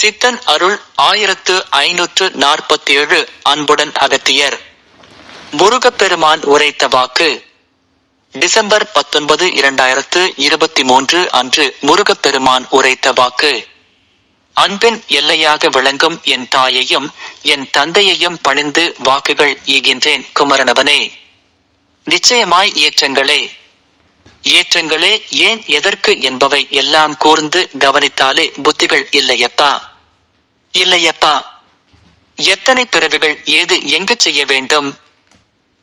சித்தன் அருள் ஆயிரத்து ஐநூற்று நாற்பத்தி ஏழு அன்புடன் அகத்தியர். முருகப்பெருமான் உரைத்த வாக்கு டிசம்பர் பத்தொன்பது இரண்டாயிரத்து இருபத்தி மூன்று அன்று முருகப்பெருமான் உரைத்த வாக்கு அன்பின் எல்லையாக விளங்கும் என் தாயையும் என் தந்தையையும் பணிந்து வாக்குகள் ஈகின்றேன் குமரனவனே. நிச்சயமாய் ஏற்றங்களே. ஏற்றங்களே ஏன் எதற்கு என்பவை எல்லாம் கூர்ந்து கவனித்தாலே புத்திகள் இல்லையப்பா. இல்லையப்பா. எத்தனை பிறவிகள் ஏது எங்கு செய்ய வேண்டும்?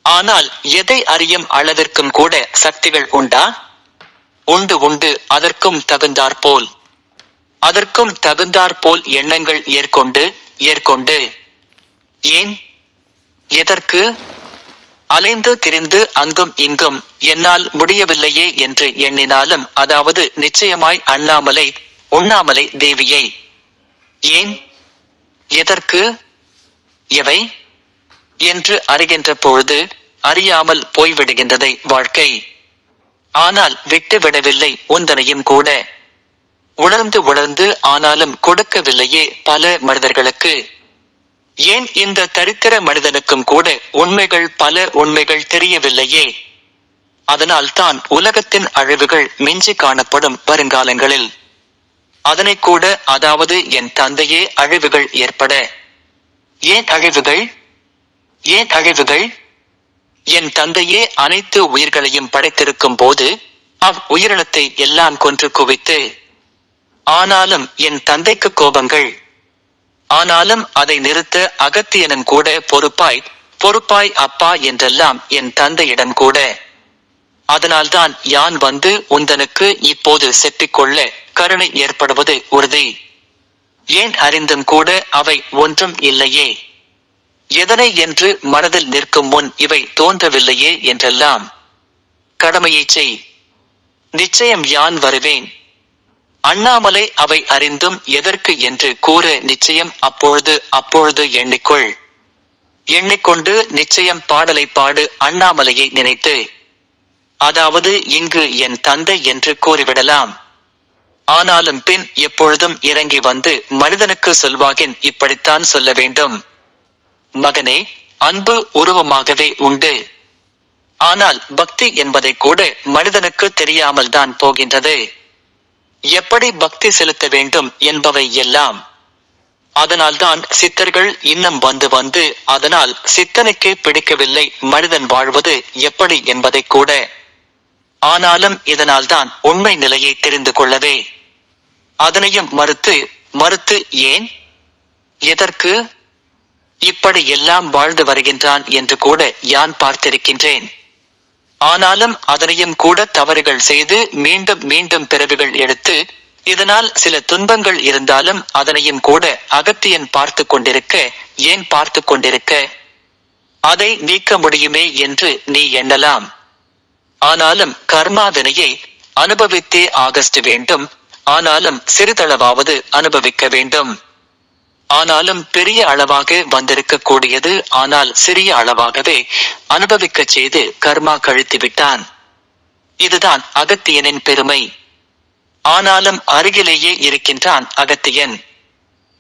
ஆனால் எதை அறியும் அளவிற்கும் கூட சக்திகள் உண்டா? உண்டு உண்டு அதற்கும் தகுந்தாற்போல் அதற்கும் தகுந்தாற்போல் எண்ணங்கள் ஏற்கொண்டு ஏற்கொண்டு. ஏன்? எதற்கு? அலைந்து திரிந்து அங்கும் இங்கும் என்னால் முடியவில்லையே என்று எண்ணினாலும் அதாவது நிச்சயமாய் அண்ணாமலை உண்ணாமலை தேவியை. ஏன்? எதற்கு? எவை? என்று அறிகின்ற பொழுது அறியாமல் போய்விடுகின்றதை வாழ்க்கை. ஆனால் விட்டு விடவில்லை உந்தனையும் கூட. உணர்ந்து உணர்ந்து ஆனாலும் கொடுக்கவில்லையே பல மனிதர்களுக்கு. ஏன் இந்த தரித்திர மனிதனுக்கும் கூட உண்மைகள் பல உண்மைகள் தெரியவில்லையே? அதனால் தான் உலகத்தின் அழிவுகள் மிஞ்சி காணப்படும் வருங்காலங்களில். அதனை கூட அதாவது என் தந்தையே அழிவுகள் ஏற்பட. ஏன் அழிவுகள்? ஏன் அழிவுகள்? என் தந்தையே அனைத்து உயிர்களையும் படைத்திருக்கும் போது அவ் உயிரினத்தை எல்லாம் கொன்று குவித்து ஆனாலும் என் தந்தைக்கு கோபங்கள். ஆனாலும் அதை நிறுத்த அகத்தியனும் கூட பொறுப்பாய் பொறுப்பாய் அப்பா என்றெல்லாம் என் தந்தையிடம் கூட. அதனால்தான் யான் வந்து உந்தனுக்கு இப்போது செட்டிக்கொள்ள கருணை ஏற்படுவது உறுதி. ஏன் அறிந்தும் கூட அவை ஒன்றும் இல்லையே? எதனை என்று மனதில் நிற்கும் முன் இவை தோன்றவில்லையே என்றெல்லாம். கடமையை செய். நிச்சயம் யான் வருவேன். அண்ணாமலை அவை அறிந்தும் எதற்கு என்று கூற நிச்சயம் அப்பொழுது அப்பொழுது எண்ணிக்கொள். எண்ணிக்கொண்டு நிச்சயம் பாடலை பாடு அண்ணாமலையை நினைத்து. அதாவது இங்கு என் தந்தை என்று கூறிவிடலாம். ஆனாலும் பின் எப்பொழுதும் இறங்கி வந்து மனிதனுக்கு சொல்வாகின் இப்படித்தான் சொல்ல வேண்டும். மகனே அன்பு உருவமாகவே உண்டு. ஆனால் பக்தி என்பதை கூட மனிதனுக்கு தெரியாமல் தான் போகின்றது. எப்படி பக்தி செலுத்த வேண்டும் என்பவை எல்லாம். அதனால்தான் சித்தர்கள் இன்னும் வந்து வந்து அதனால் சித்தனுக்கே பிடிக்கவில்லை மனிதன் வாழ்வது எப்படி என்பதை கூட. ஆனாலும் இதனால்தான் உண்மை நிலையை தெரிந்து கொள்ளவே. அதனையும் மறுத்து மறுத்து ஏன்? எதற்கு? இப்படி எல்லாம் வாழ்ந்து வருகின்றான் என்று கூட யான் பார்த்திருக்கின்றேன். ஆனாலும் அதனையும் கூட தவறுகள் செய்து மீண்டும் மீண்டும் பிறவிகள் எடுத்து இதனால் சில துன்பங்கள் இருந்தாலும் அதனையும் கூட அகத்தியன் பார்த்து கொண்டிருக்க ஏன் பார்த்து கொண்டிருக்க? அதை நீக்க முடியுமே என்று நீ எண்ணலாம். ஆனாலும் கர்மாவினையை அனுபவித்தே ஆகஸ்ட் வேண்டும். ஆனாலும் சிறிதளவாவது அனுபவிக்க வேண்டும். ஆனாலும் பெரிய அளவாக வந்திருக்க கூடியது ஆனால் சிறிய அளவாகவே அனுபவிக்க செய்து கர்மா கழித்து விட்டான். இதுதான் அகத்தியனின் பெருமை. ஆனாலும் அருகிலேயே இருக்கின்றான் அகத்தியன்.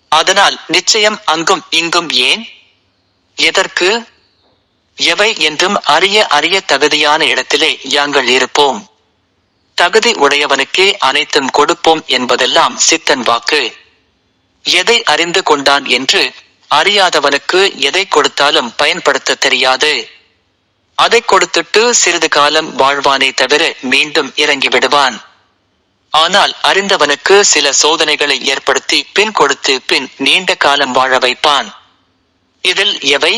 அதனால் நிச்சயம் அங்கும் இங்கும் ஏன்? எதற்கு? எவை என்றும் அறிய அறிய தகுதியான இடத்திலே யாங்கள் இருப்போம். தகுதி உடையவனுக்கே அனைத்தும் கொடுப்போம் என்பதெல்லாம் சித்தன் வாக்கு. எதை அறிந்து கொண்டான் என்று அறியாதவனுக்கு எதை கொடுத்தாலும் பயன்படுத்த தெரியாது. அதை கொடுத்துட்டு சிறிது காலம் வாழ்வானே தவிர மீண்டும் இறங்கி விடுவான். ஆனால் அறிந்தவனுக்கு சில சோதனைகளை ஏற்படுத்தி பின் கொடுத்து பின் நீண்ட காலம் வாழ வைப்பான். இதில் எவை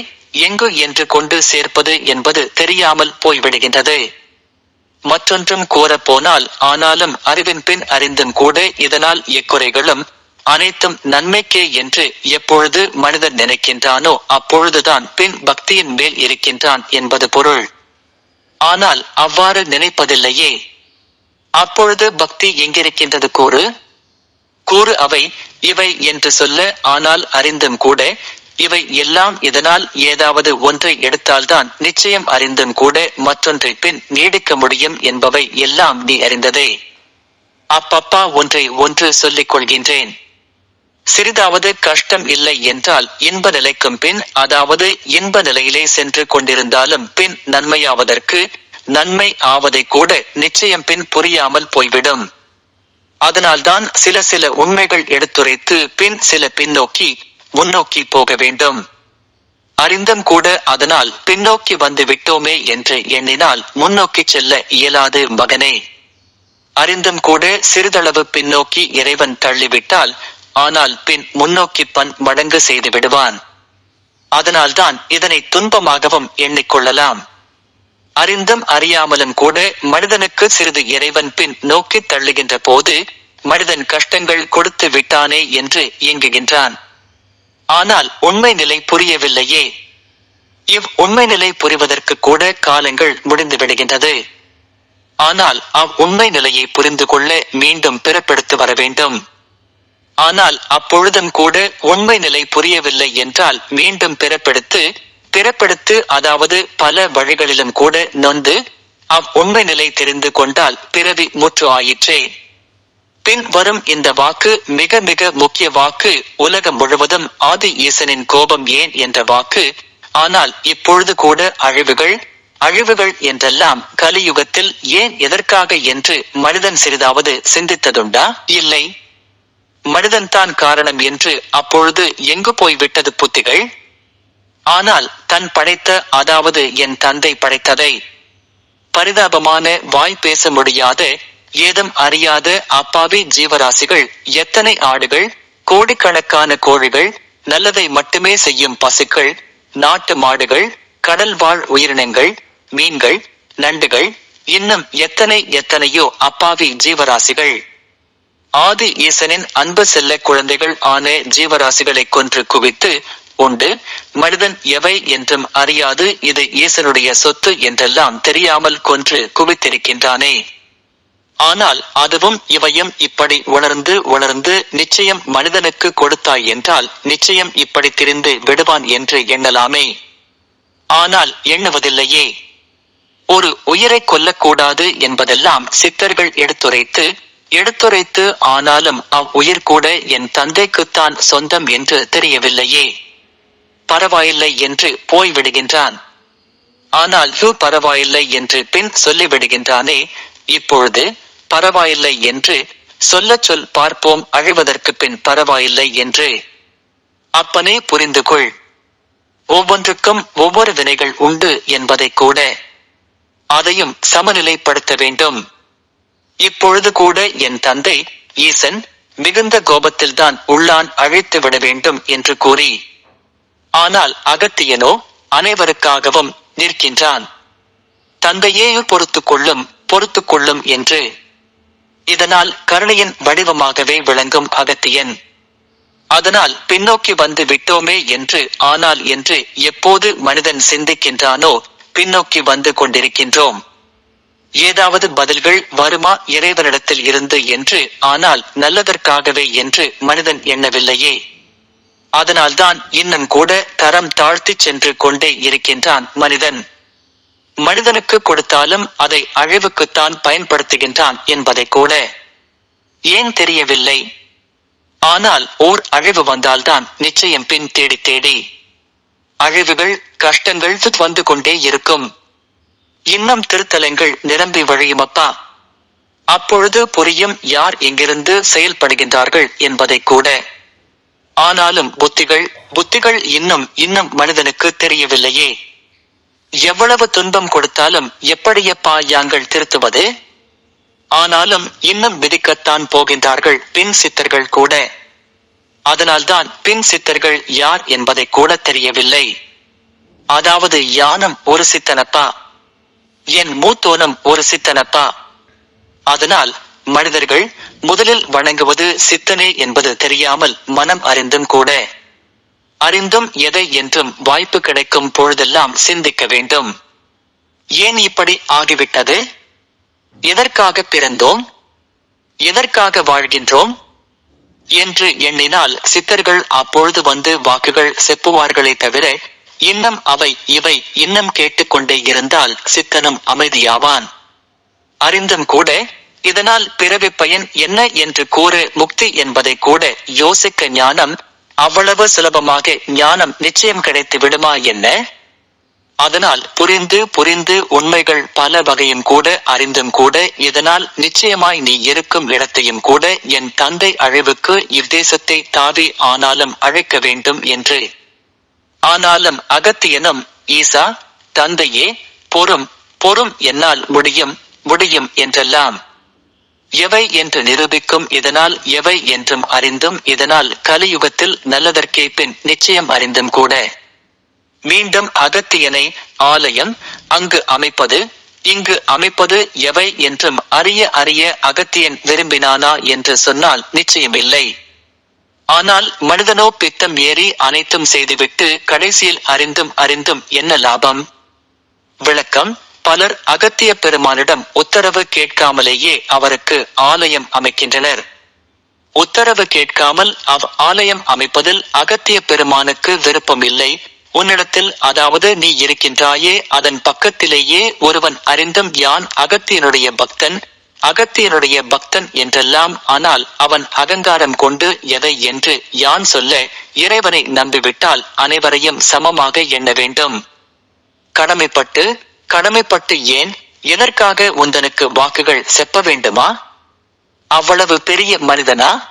எங்கு என்று கொண்டு சேர்ப்பது என்பது தெரியாமல் போய்விடுகின்றது. மற்றொன்றும் கூறப்போனால் ஆனாலும் அறிவின் பின் அறிந்தும் கூட இதனால் எக்குறைகளும் அனைத்தும் நன்மைக்கே என்று எப்பொழுது மனிதன் நினைக்கின்றானோ அப்பொழுதுதான் பின் பக்தியின் மேல் இருக்கின்றான் என்பது பொருள். ஆனால் அவ்வாறு நினைப்பதில்லையே. அப்பொழுது பக்தி எங்கிருக்கின்றது கூறு? கூறு அவை இவை என்று சொல்ல ஆனால் அறிந்தும் கூட இவை எல்லாம் இதனால் ஏதாவது ஒன்றை எடுத்தால்தான் நிச்சயம் அறிந்தும் கூட மற்றொன்றை பின் நீடிக்க முடியும் என்பவை எல்லாம் நீ அறிந்ததே. அப்பப்பா ஒன்றை ஒன்று சொல்லிக் கொள்கின்றேன். சிறிதாவது கஷ்டம் இல்லை என்றால் இன்ப நிலைக்கும் பின் அதாவது இன்ப நிலையிலே சென்று கொண்டிருந்தாலும் பின் நன்மையாவதற்கு நன்மை ஆவதை கூட நிச்சயம் பின் புரியாமல் போய்விடும். அதனால்தான் சில சில உண்மைகள் எடுத்துரைத்து பின் சில பின்னோக்கி முன்னோக்கி போக வேண்டும். அறிந்தும் கூட அதனால் பின்னோக்கி வந்து விட்டோமே என்று எண்ணினால் முன்னோக்கி செல்ல இயலாது மகனே. அறிந்தும் கூட சிறிதளவு பின்னோக்கி இறைவன் தள்ளிவிட்டால் ஆனால் பின் முன்னோக்கி பன் மடங்கு செய்து விடுவான். அதனால்தான் இதனை துன்பமாகவும் எண்ணிக்கொள்ளலாம் அறிந்தும் அறியாமலும் கூட மனிதனுக்கு சிறிது இறைவன் பின் நோக்கி தள்ளுகின்ற போது மனிதன் கஷ்டங்கள் கொடுத்து விட்டானே என்று இயங்குகின்றான். ஆனால் உண்மை நிலை புரியவில்லையே. இவ் உண்மை நிலை புரிவதற்கு கூட காலங்கள் முடிந்து விடுகின்றது. ஆனால் அவ் உண்மை நிலையை புரிந்து கொள்ள மீண்டும் பிறப்பெடுத்து வர வேண்டும். ஆனால் அப்பொழுதும் கூட உண்மை நிலை புரியவில்லை என்றால் மீண்டும் பிறப்பெடுத்து பிறப்பெடுத்து அதாவது பல வழிகளிலும் கூட நொந்து அவ் உண்மை நிலை தெரிந்து கொண்டால் பிறவி முற்று ஆயிற்றே. பின் வரும் இந்த வாக்கு மிக மிக முக்கிய வாக்கு உலகம் முழுவதும் ஆதி ஈசனின் கோபம் ஏன் என்ற வாக்கு. ஆனால் இப்பொழுது கூட அழிவுகள் அழிவுகள் என்றெல்லாம் கலியுகத்தில் ஏன் எதற்காக என்று மனிதன் சிறிதாவது சிந்தித்ததுண்டா? இல்லை. மனிதன்தான் காரணம் என்று அப்பொழுது எங்கு போய்விட்டது புத்திகள்? ஆனால் தன் படைத்த அதாவது என் தந்தை படைத்ததை பரிதாபமான வாய் பேச முடியாத ஏதும் அறியாத அப்பாவி ஜீவராசிகள் எத்தனை ஆடுகள் கோடிக்கணக்கான கோழிகள் நல்லதை மட்டுமே செய்யும் பசுக்கள் நாட்டு மாடுகள் கடல் வாழ் உயிரினங்கள் மீன்கள் நண்டுகள் இன்னும் எத்தனை எத்தனையோ அப்பாவி ஜீவராசிகள். ஆதி ஈசனின் அன்பு செல்ல குழந்தைகள் ஆன ஜீவராசிகளை கொன்று குவித்து உண்டு மனிதன் எவை என்றும் அறியாது இது ஈசனுடைய சொத்து என்றெல்லாம் தெரியாமல் கொன்று குவித்திருக்கின்றானே. ஆனால் அதுவும் இவையும் இப்படி உணர்ந்து உணர்ந்து நிச்சயம் மனிதனுக்கு கொடுத்தாய் என்றால் நிச்சயம் இப்படி திரிந்து விடுவான் என்று எண்ணலாமே. ஆனால் எண்ணுவதில்லையே. ஒரு உயிரை கொல்லக்கூடாது என்பதெல்லாம் சித்தர்கள் எடுத்துரைத்து எடுத்துரைத்து ஆனாலும் அவ் உயிர் கூட என் தந்தைக்குத்தான் சொந்தம் என்று தெரியவில்லையே. பரவாயில்லை என்று போய்விடுகின்றான். ஆனால் யூ பரவாயில்லை என்று பின் சொல்லிவிடுகின்றானே. இப்பொழுது பரவாயில்லை என்று சொல்லச் சொல் பார்ப்போம் அழிவதற்கு பின் பரவாயில்லை என்று. அப்பனே புரிந்து கொள். ஒவ்வொன்றுக்கும் ஒவ்வொரு வினைகள் உண்டு என்பதை கூட அதையும் சமநிலைப்படுத்த வேண்டும். இப்பொழுது கூட என் தந்தை ஈசன் மிகுந்த கோபத்தில்தான் உள்ளான் அழைத்து விட வேண்டும் என்று கூறி ஆனால் அகத்தியனோ அனைவருக்காகவும் நிற்கின்றான். தந்தையே பொறுத்து கொள்ளும் பொறுத்து கொள்ளும் என்று இதனால் கருணையின் வடிவமாகவே விளங்கும் அகத்தியன். அதனால் பின்னோக்கி வந்து விட்டோமே என்று ஆனால் என்று எப்போது மனிதன் சிந்திக்கின்றானோ பின்னோக்கி வந்து கொண்டிருக்கின்றோம். ஏதாவது பதில்கள் வருமா இறைவனிடத்தில் இருந்து என்று ஆனால் நல்லதற்காகவே என்று மனிதன் எண்ணவில்லையே. அதனால்தான் இன்னும் கூட தரம் தாழ்த்தி சென்று கொண்டே இருக்கின்றான் மனிதன். மனிதனுக்கு கொடுத்தாலும் அதை அழிவுக்குத்தான் பயன்படுத்துகின்றான் என்பதை கூட ஏன் தெரியவில்லை? ஆனால் ஓர் அழிவு வந்தால்தான் நிச்சயம் பின் தேடி தேடி அழிவுகள் கஷ்டங்கள் வந்து கொண்டே இருக்கும். இன்னும் திருத்தலங்கள் நிரம்பி வழியுமப்பா அப்பொழுது புரியும் யார் எங்கிருந்து செயல்படுகின்றார்கள் என்பதை கூட. ஆனாலும் புத்திகள் புத்திகள் இன்னும் இன்னும் மனிதனுக்கு தெரியவில்லையே. எவ்வளவு துன்பம் கொடுத்தாலும் எப்படியப்பா யாங்கள் திருத்துவது? ஆனாலும் இன்னும் விதிக்கத்தான் போகின்றார்கள் பின் சித்தர்கள் கூட. அதனால்தான் பின் சித்தர்கள் யார் என்பதை கூட தெரியவில்லை. அதாவது யானம் ஒரு சித்தனப்பா? என் மூத்தோனம் ஒரு சித்தனப்பா? அதனால் மனிதர்கள் முதலில் வணங்குவது சித்தனே என்பது தெரியாமல் மனம் அறிந்தும் கூட. அறிந்தும் எதை என்றும் வாய்ப்பு கிடைக்கும் பொழுதெல்லாம் சிந்திக்க வேண்டும். ஏன் இப்படி ஆகிவிட்டது? எதற்காக பிறந்தோம்? எதற்காக வாழ்கின்றோம்? என்று எண்ணினால் சித்தர்கள் அப்பொழுது வந்து வாக்குகள் செப்புவார்களே தவிர இன்னும் அவை இவை இன்னும் கேட்டுக்கொண்டே இருந்தால் சித்தனும் அமைதியாவான். அறிந்தும் கூட இதனால் பிறவி பயன் என்ன என்று கூற முக்தி என்பதை கூட யோசிக்க ஞானம் அவ்வளவு சுலபமாக ஞானம் நிச்சயம் கிடைத்து விடுமா என்ன? அதனால் புரிந்து புரிந்து உண்மைகள் பல வகையும் கூட அறிந்தும் கூட இதனால் நிச்சயமாய் நீ இருக்கும் இடத்தையும் கூட என் தந்தை அழிவுக்கு இவ்தேசத்தை தாவி ஆனாலும் அழைக்க வேண்டும் என்று. ஆனாலும் அகத்தியனும் ஈசா தந்தையே பொறும் பொறும் என்னால் முடியும் முடியும் என்றெல்லாம். எவை என்று நிரூபிக்கும் இதனால் எவை என்றும் அறிந்தும் இதனால் கலியுகத்தில் நல்லதற்கே பின் நிச்சயம் அறிந்தும் கூட. மீண்டும் அகத்தியனை ஆலயம் அங்கு அமைப்பது இங்கு அமைப்பது எவை என்றும் அறிய அறிய அகத்தியன் விரும்பினானா என்று சொன்னால் நிச்சயமில்லை. ஆனால் மனிதனோ பித்தம் ஏறி அனைத்தும் செய்துவிட்டு கடைசியில் அறிந்தும் அறிந்தும் என்ன லாபம்? விளக்கம் பலர் அகத்திய பெருமானிடம் உத்தரவு கேட்காமலேயே அவருக்கு ஆலயம் அமைக்கின்றனர். உத்தரவு கேட்காமல் அவ் ஆலயம் அமைப்பதில் அகத்திய பெருமானுக்கு விருப்பம் இல்லை உன்னிடத்தில் அதாவது நீ இருக்கின்றாயே அதன் பக்கத்திலேயே ஒருவன் அறிந்தும் யான் அகத்தியனுடைய பக்தன்? அகத்தியனுடைய பக்தன் என்றெல்லாம் ஆனால் அவன் அகங்காரம் கொண்டு எதை என்று யான் சொல்ல இறைவனை நம்பிவிட்டால் அனைவரையும் சமமாக எண்ண வேண்டும். கடமைப்பட்டு கடமைப்பட்டு ஏன்? எதற்காக உந்தனுக்கு வாக்குகள் செப்ப வேண்டுமா? அவ்வளவு பெரிய மனிதனா?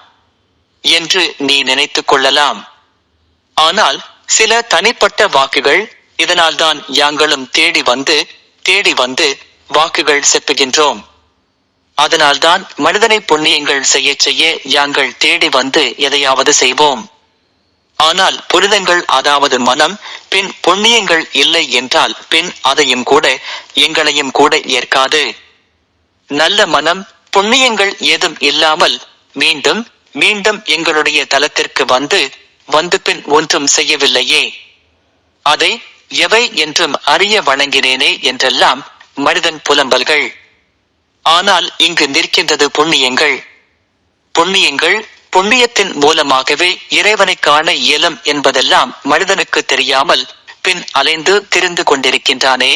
என்று நீ நினைத்துக் கொள்ளலாம். ஆனால் சில தனிப்பட்ட வாக்குகள் இதனால்தான் யாங்களும் தேடி வந்து தேடி வந்து வாக்குகள் செப்புகின்றோம். அதனால்தான் மனிதனை புண்ணியங்கள் செய்ய செய்ய யாங்கள் தேடி வந்து எதையாவது செய்வோம். ஆனால் புரிதங்கள் அதாவது மனம் பின் புண்ணியங்கள் இல்லை என்றால் பின் அதையும் கூட எங்களையும் கூட ஏற்காது. நல்ல மனம் புண்ணியங்கள் ஏதும் இல்லாமல் மீண்டும் மீண்டும் எங்களுடைய தலத்திற்கு வந்து வந்து பின் ஒன்றும் செய்யவில்லையே. அதை எவை என்றும் அறிய வணங்கினேனே என்றெல்லாம் மனிதன் புலம்பல்கள். ஆனால் இங்கு நிற்கின்றது புண்ணியங்கள். புண்ணியங்கள் புண்ணியத்தின் மூலமாகவே இறைவனை காண இயலும் என்பதெல்லாம் மனிதனுக்கு தெரியாமல் பின் அலைந்து திரிந்து கொண்டிருக்கின்றானே.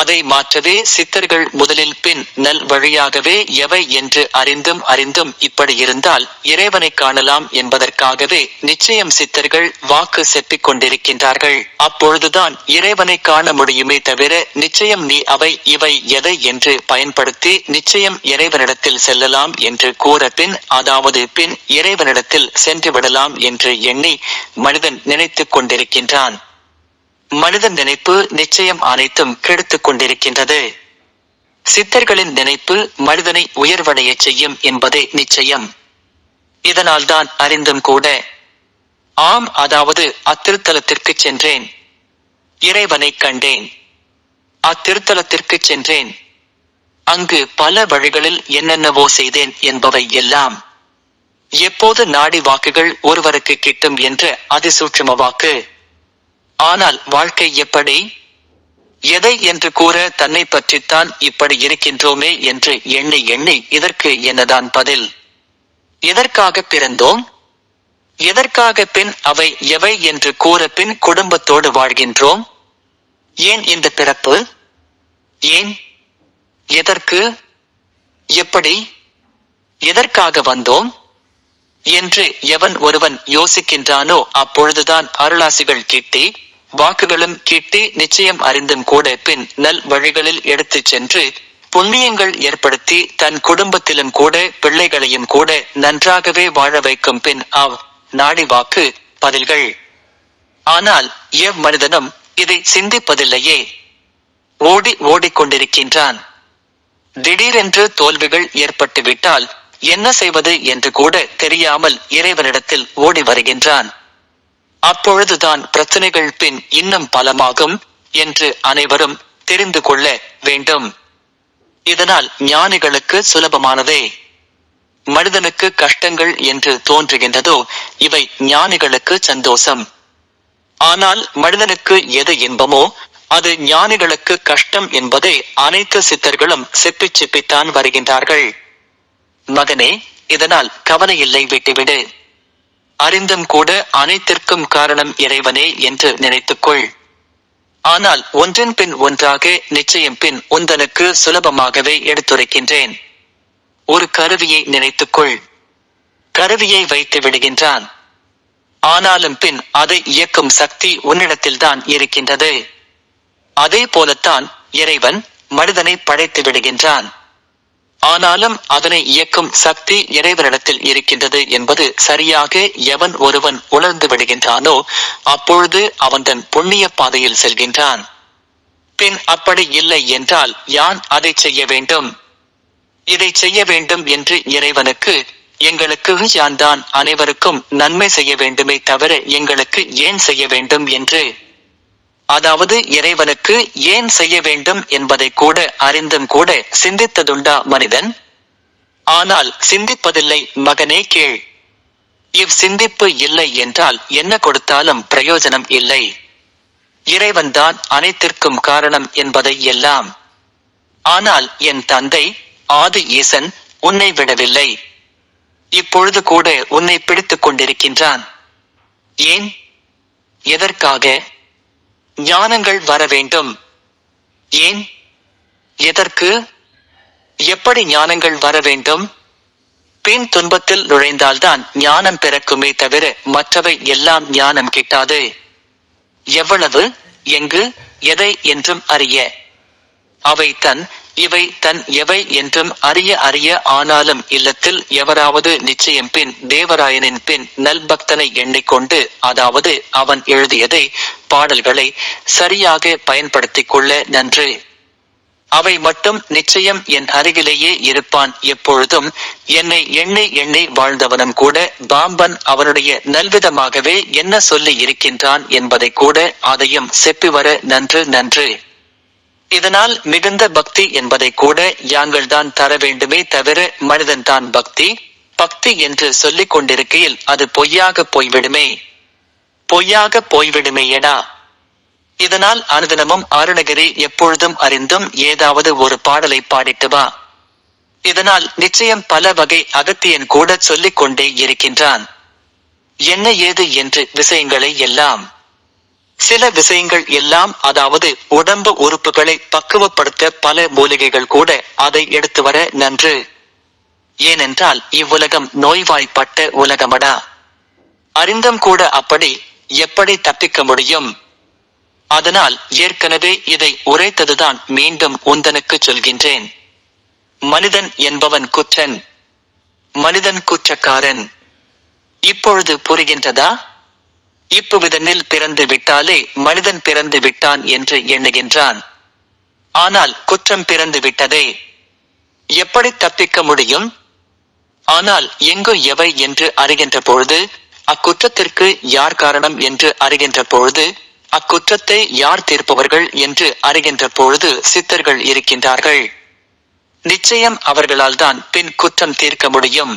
அதை மாற்றவே சித்தர்கள் முதலில் பின் நல் வழியாகவே எவை என்று அறிந்தும் அறிந்தும் இப்படி இருந்தால் இறைவனை காணலாம் என்பதற்காகவே நிச்சயம் சித்தர்கள் வாக்கு செப்பிக் கொண்டிருக்கின்றார்கள். அப்பொழுதுதான் இறைவனை காண முடியுமே தவிர நிச்சயம் நீ அவை இவை எதை என்று பயன்படுத்தி நிச்சயம் இறைவனிடத்தில் செல்லலாம் என்று கூற பின் அதாவது பின் இறைவனிடத்தில் சென்று விடலாம் என்று எண்ணி மனிதன் நினைத்துக் கொண்டிருக்கின்றான். மனிதன் நினைப்பு நிச்சயம் அனைத்தும் கெடுத்துக் கொண்டிருக்கின்றது. சித்தர்களின் நினைப்பு மனிதனை உயர்வடையச் செய்யும் என்பதே நிச்சயம். இதனால்தான் அறிந்தும் கூட ஆம் அதாவது அத்திருத்தலத்திற்கு சென்றேன். இறைவனை கண்டேன். அத்திருத்தலத்திற்கு சென்றேன். அங்கு பல வழிகளில் என்னென்னவோ செய்தேன் என்பவை எல்லாம். எப்போது நாடி வாக்குகள் ஒருவருக்கு கிட்டும் என்ற அதிசூட்சும வாக்கு. ஆனால் வாழ்க்கை எப்படி? எதை என்று கூற தன்னை பற்றித்தான் இப்படி இருக்கின்றோமே என்று எண்ணி எண்ணி இதற்கு என்னதான் பதில்? எதற்காக பிறந்தோம்? எதற்காக பின் அவை எவை என்று கூற பின் குடும்பத்தோடு வாழ்கின்றோம்? ஏன் இந்த பிறப்பு? ஏன்? எதற்கு? எப்படி? எதற்காக வந்தோம்? என்று எவன் ஒருவன் யோசிக்கின்றானோ அப்பொழுதுதான் அருளாசிகள் கிட்டி வாக்குகளும் கிட்டி நிச்சயம் அறிந்தும் கூட பின் நல் வழிகளில் எடுத்துச் சென்று புண்ணியங்கள் ஏற்படுத்தி தன் குடும்பத்திலும் கூட பிள்ளைகளையும் கூட நன்றாகவே வாழ வைக்கும் பின் அவ் நாடி வாக்கு பதில்கள். ஆனால் எவ் மனிதனும் இதை சிந்திப்பதில்லையே. ஓடி ஓடிக்கொண்டிருக்கின்றான். திடீரென்று தோல்விகள் ஏற்பட்டுவிட்டால் என்ன செய்வது என்று கூட தெரியாமல் இறைவனிடத்தில் ஓடி வருகின்றான். அப்பொழுதுதான் பிரச்சனைகள் பின் இன்னும் பலமாகும் என்று அனைவரும் தெரிந்து கொள்ள வேண்டும். இதனால் ஞானிகளுக்கு சுலபமானதே. மனிதனுக்கு கஷ்டங்கள் என்று தோன்றுகின்றதோ இவை ஞானிகளுக்கு சந்தோஷம். ஆனால் மனிதனுக்கு எது இன்பமோ அது ஞானிகளுக்கு கஷ்டம் என்பதை அனைத்து சித்தர்களும் சிப்பிச் சிப்பித்தான் வருகின்றார்கள். மகனே இதனால் கவலையில்லை விட்டுவிடு. அறிந்தும் கூட அனைத்திற்கும் காரணம் இறைவனே என்று நினைத்துக்கொள். ஆனால் ஒன்றின் பின் ஒன்றாக நிச்சயம் பின் உந்தனுக்கு சுலபமாகவே எடுத்துரைக்கின்றேன். ஒரு கருவியை நினைத்துக்கொள். கருவியை வைத்து விடுகின்றான். ஆனாலும் பின் அதை இயக்கும் சக்தி உன்னிடத்தில்தான் இருக்கின்றது. அதே போலத்தான் இறைவன் மனிதனை படைத்து விடுகின்றான். ஆனாலும் அதனை இயக்கும் சக்தி இறைவனிடத்தில் இருக்கின்றது என்பது சரியாக எவன் ஒருவன் உணர்ந்து விடுகின்றானோ அப்பொழுது அவன் தன் புண்ணிய பாதையில் செல்கின்றான். பின் அப்படி இல்லை என்றால் யான் அதை செய்ய வேண்டும்? இதை செய்ய வேண்டும் என்று இறைவனுக்கு எங்களுக்கு யான் தான் அனைவருக்கும் நன்மை செய்ய வேண்டுமே தவிர எங்களுக்கு ஏன் செய்ய வேண்டும் என்று? அதாவது இறைவனுக்கு ஏன் செய்ய வேண்டும் என்பதை கூட அறிந்தும் கூட சிந்தித்ததுண்டா மனிதன்? ஆனால் சிந்திப்பதில்லை மகனே கீழ் இவ் சிந்திப்பு இல்லை என்றால் என்ன கொடுத்தாலும் பிரயோஜனம் இல்லை. இறைவன்தான் அனைத்திற்கும் காரணம் என்பதை எல்லாம். ஆனால் என் தந்தை ஆதி ஈசன் உன்னை விடவில்லை. இப்பொழுது கூட உன்னை பிடித்துக் கொண்டிருக்கின்றான். ஏன்? எதற்காக? ஞானங்கள் வர வேண்டும். ஏன்? எதற்கு? எப்படி ஞானங்கள் வர வேண்டும்? பின் துன்பத்தில் நுழைந்தால்தான் ஞானம் பிறக்குமே தவிர மற்றவை எல்லாம் ஞானம் கிட்டாது. எவ்வளவு? எங்கு? எதை? என்றும் அறிய. அவை தன் இவை தன் எவை என்றும் அறிய அறிய ஆனாலும் இல்லத்தில் எவராவது நிச்சயம் பின் தேவராயனின் பின் நல்பக்தனை எண்ணிக்கொண்டு அதாவது அவன் எழுதியதை பாடல்களை சரியாக பயன்படுத்திக் கொள்ள நன்று. அவை மட்டும் நிச்சயம் என் அருகிலேயே இருப்பான் எப்பொழுதும் என்னை எண்ணி எண்ணி வாழ்ந்தவனும் கூட பாம்பன் அவனுடைய நல்விதமாகவே என்ன சொல்லி இருக்கின்றான் என்பதை கூட அதையும் செப்பி வர நன்று நன்று. இதனால் மிகுந்த பக்தி என்பதை கூட யாங்கள் தான் தர வேண்டுமே தவிர மனிதன் தான் பக்தி. பக்தி என்று சொல்லிக் கொண்டிருக்கையில் அது பொய்யாக போய்விடுமே. பொய்யாக போய்விடுமேயடா இதனால் அனுதினமும் அருணகிரி எப்பொழுதும் அறிந்தும் ஏதாவது ஒரு பாடலை பாடிட்டு வா. இதனால் நிச்சயம் பல வகை அகத்தியன் கூட சொல்லிக் கொண்டே இருக்கின்றான். என்ன ஏது என்று விஷயங்களை எல்லாம் சில விஷயங்கள் எல்லாம் அதாவது உடம்பு உறுப்புகளை பக்குவப்படுத்த பல மூலிகைகள் கூட அதை எடுத்து வர நன்று. ஏனென்றால் இவ்வுலகம் நோய்வாய்ப்பட்ட உலகமடா. அறிந்தும் கூட அப்படி எப்படி தப்பிக்க முடியும்? அதனால் ஏற்கனவே இதை உரைத்ததுதான் மீண்டும் உந்தனுக்கு சொல்கின்றேன். மனிதன் என்பவன் குற்றன். மனிதன் குற்றக்காரன். இப்பொழுது புரிகின்றதா? இப்புவிதனில் பிறந்து விட்டாலே மனிதன் பிறந்து விட்டான் என்று எண்ணுகின்றான். ஆனால் குற்றம் பிறந்து விட்டதே. எப்படி தப்பிக்க முடியும்? ஆனால் எங்கு எவை என்று அறிகின்ற பொழுது அக்குற்றத்திற்கு யார் காரணம் என்று அறிகின்ற பொழுது அக்குற்றத்தை யார் தீர்ப்பவர்கள் என்று அறிகின்ற பொழுது சித்தர்கள் இருக்கின்றார்கள். நிச்சயம் அவர்களால் தான் பின் குற்றம் தீர்க்க முடியும்.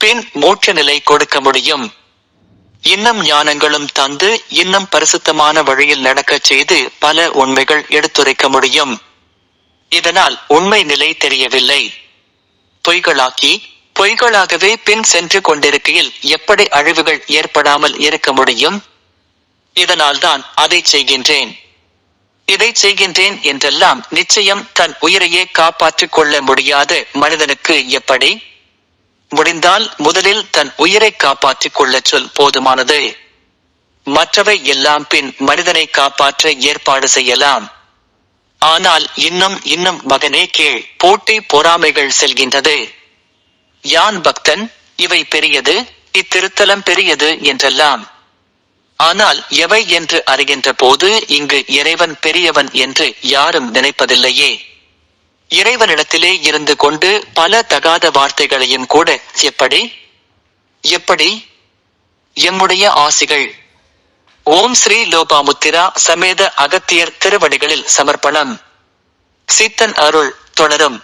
பின் மோட்ச நிலை கொடுக்க முடியும். இன்னும் ஞானங்களும் தந்து இன்னும் பரிசுத்தமான வழியில் நடக்கச் செய்து பல உண்மைகள் எடுத்துரைக்க முடியும். இதனால் உண்மை நிலை தெரியவில்லை. பொய்களாக்கி பொய்களாகவே பின் சென்று கொண்டிருக்கையில் எப்படி அழிவுகள் ஏற்படாமல் இருக்க முடியும்? இதனால்தான் அதை செய்கின்றேன். இதை செய்கின்றேன் என்றெல்லாம் நிச்சயம் தன் உயிரையே காப்பாற்றிக் கொள்ள முடியாத மனிதனுக்கு எப்படி? முடிந்தால் முதலில் தன் உயிரை காப்பாற்றிக் கொள்ளச் சொல் போதுமானது. மற்றவை எல்லாம் பின் மனிதனை காப்பாற்ற ஏற்பாடு செய்யலாம். ஆனால் இன்னும் இன்னும் மகனே கீழ் போட்டி பொறாமைகள் செல்கின்றது. யான் பக்தன்? இவை பெரியது இத்திருத்தலம் பெரியது என்றெல்லாம். ஆனால் எவை என்று அறிகின்ற போது இங்கு இறைவன் பெரியவன் என்று யாரும் நினைப்பதில்லையே. இறைவனிடத்திலே இருந்து கொண்டு பல தகாத வார்த்தைகளையும் கூட எப்படி? எப்படி? எம்முடைய ஆசிகள். ஓம் ஸ்ரீ லோபாமுத்திரா சமேத அகத்தியர் திருவடிகளில் சமர்ப்பணம். சித்தன் அருள் தொடரும்.